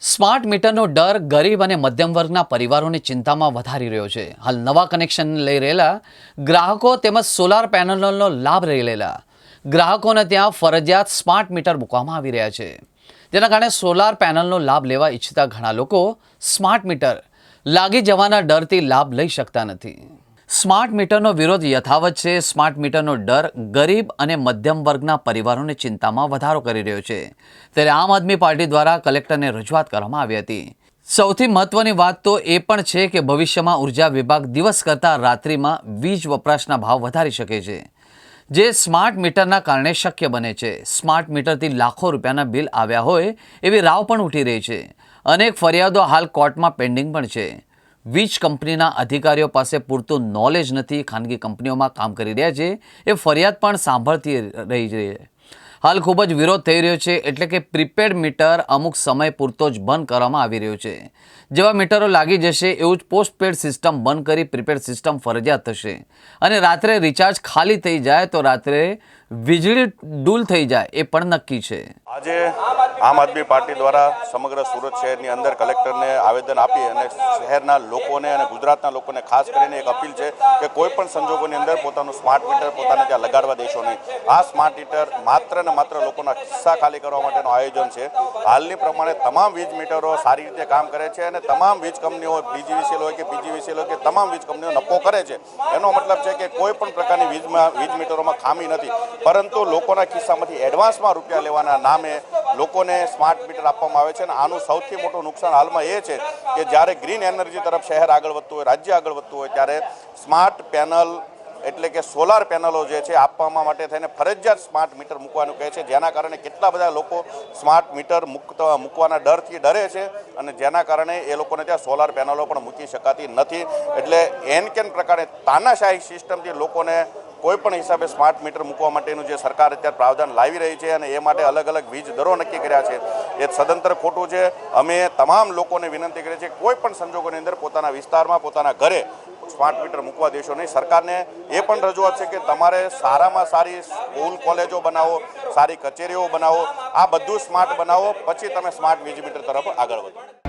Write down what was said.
Smart મીટરનો ડર ગરીબ અને મધ્યમ વર્ગના પરિવારોની ચિંતામાં વધારી રહ્યો છે. હાલ નવા કનેક્શન લઈ રહેલા ગ્રાહકો તેમજ સોલાર પેનલનો લાભ લઈ રહેલા ગ્રાહકોને ત્યાં ફરજિયાત સ્માર્ટ મીટર મૂકવામાં આવી રહ્યા છે. જેના કારણે સોલાર પેનલનો લાભ લેવા ઈચ્છતા ઘણા લોકો સ્માર્ટ મીટર લાગી જવાના ડરથી લાભ લઈ શકતા નથી. સ્માર્ટ મીટરનો વિરોધ યથાવત છે. સ્માર્ટ મીટરનો ડર ગરીબ અને મધ્યમ વર્ગના પરિવારોની ચિંતામાં વધારો કરી રહ્યો છે. ત્યારે આમ આદમી પાર્ટી દ્વારા કલેક્ટરને રજૂઆત કરવામાં આવી હતી. સૌથી મહત્વની વાત તો એ પણ છે કે ભવિષ્યમાં ઊર્જા વિભાગ દિવસ કરતાં રાત્રિમાં વીજ વપરાશના ભાવ વધારી શકે છે. જે સ્માર્ટ મીટરના કારણે શક્ય બને છે. સ્માર્ટ મીટરથી લાખો રૂપિયાના બિલ આવ્યા હોય એવી રાવ પણ ઉઠી રહી છે. અનેક ફરિયાદો હાલ કોર્ટમાં પેન્ડિંગ પણ છે. વીજ કંપનીના અધિકારીઓ પાસે પૂરતું નોલેજ નથી, ખાનગી કંપનીઓમાં કામ કરી રહ્યા છે. એ ફરિયાદ પણ સાંભળતી રહી છે. હાલ ખૂબ જ વિરોધ થઈ રહ્યો છે, એટલે કે પ્રીપેડ મીટર અમુક સમય પૂરતો જ બંધ કરવામાં આવી રહ્યો છે. જેવા મીટરો લાગી જશે, એવું જ પોસ્ટપેડ સિસ્ટમ બંધ કરી પ્રીપેડ સિસ્ટમ ફરજિયાત થશે. અને રાત્રે રિચાર્જ ખાલી થઈ જાય તો રાત્રે વીજળી ડૂલ થઈ જાય, એ પણ નક્કી છે. આજે આમ આદમી પાર્ટી દ્વારા સમગ્ર સુરત શહેરની અંદર કલેક્ટરને આવેદન આપી અને શહેરના લોકોને અને ગુજરાતના લોકોને ખાસ કરીને એક અપીલ છે કે કોઈ પણ સંજોગોની અંદર પોતાનું સ્માર્ટ મીટર પોતાને ત્યાં લગાડવા દેશો નહીં. આ સ્માર્ટ મીટર માત્ર ને માત્ર લોકોના ખિસ્સા ખાલી કરવા માટેનું આયોજન છે. હાલની પ્રમાણે તમામ વીજ મીટરો સારી રીતે કામ કરે છે અને તમામ વીજ કંપનીઓ બીજીવીસીએલ હોય કે પીજીવીસીએલ હોય કે તમામ વીજ કંપનીઓ નફો કરે છે. એનો મતલબ છે કે કોઈ પણ પ્રકારની વીજમાં વીજ મીટરોમાં ખામી નથી. પરંતુ લોકોના ખિસ્સામાંથી એડવાન્સમાં રૂપિયા લેવાના નામે લોકોને સ્માર્ટ મીટર આપવામાં આવે છે અને આનું સૌથી મોટું નુકસાન હાલમાં એ છે કે જ્યારે ગ્રીન એનર્જી તરફ શહેર આગળ વધતું હોય, રાજ્ય આગળ વધતું હોય, ત્યારે સ્માર્ટ પેનલ એટલે કે સોલાર પેનલો જે છે આપવામાં માટે થઈને ફરજિયાત સ્માર્ટ મીટર મૂકવાનું કહે છે. જેના કારણે કેટલા બધા લોકો સ્માર્ટ મીટર મૂકતા, મૂકવાના ડરથી ડરે છે અને જેના કારણે એ લોકોને ત્યાં સોલાર પેનલો પણ મૂકી શકાતી નથી. એટલે એન કેન પ્રકારે તાનાશાહી સિસ્ટમથી લોકોને કોઈ પણ હિસાબે સ્માર્ટ મીટર મૂકવા માટેનું જે સરકાર અત્યારે પ્રાવધાન લાવી રહી છે અને એ માટે અલગ અલગ વીજ દરો નક્કી કર્યા છે, એ સદંતર ખોટું છે. અમે તમામ લોકોને વિનંતી કરીએ છીએ કોઈ પણ સંજોગોની અંદર પોતાના વિસ્તારમાં, પોતાના ઘરે સ્માર્ટ મીટર મૂકવા દેશો નહીં. સરકારને એ પણ રજૂઆત છે કે તમારે સારામાં સારી સ્કૂલ, કોલેજો બનાવો, સારી કચેરીઓ બનાવો, આ બધું સ્માર્ટ બનાવો, પછી તમે સ્માર્ટ વીજ મીટર તરફ આગળ વધો.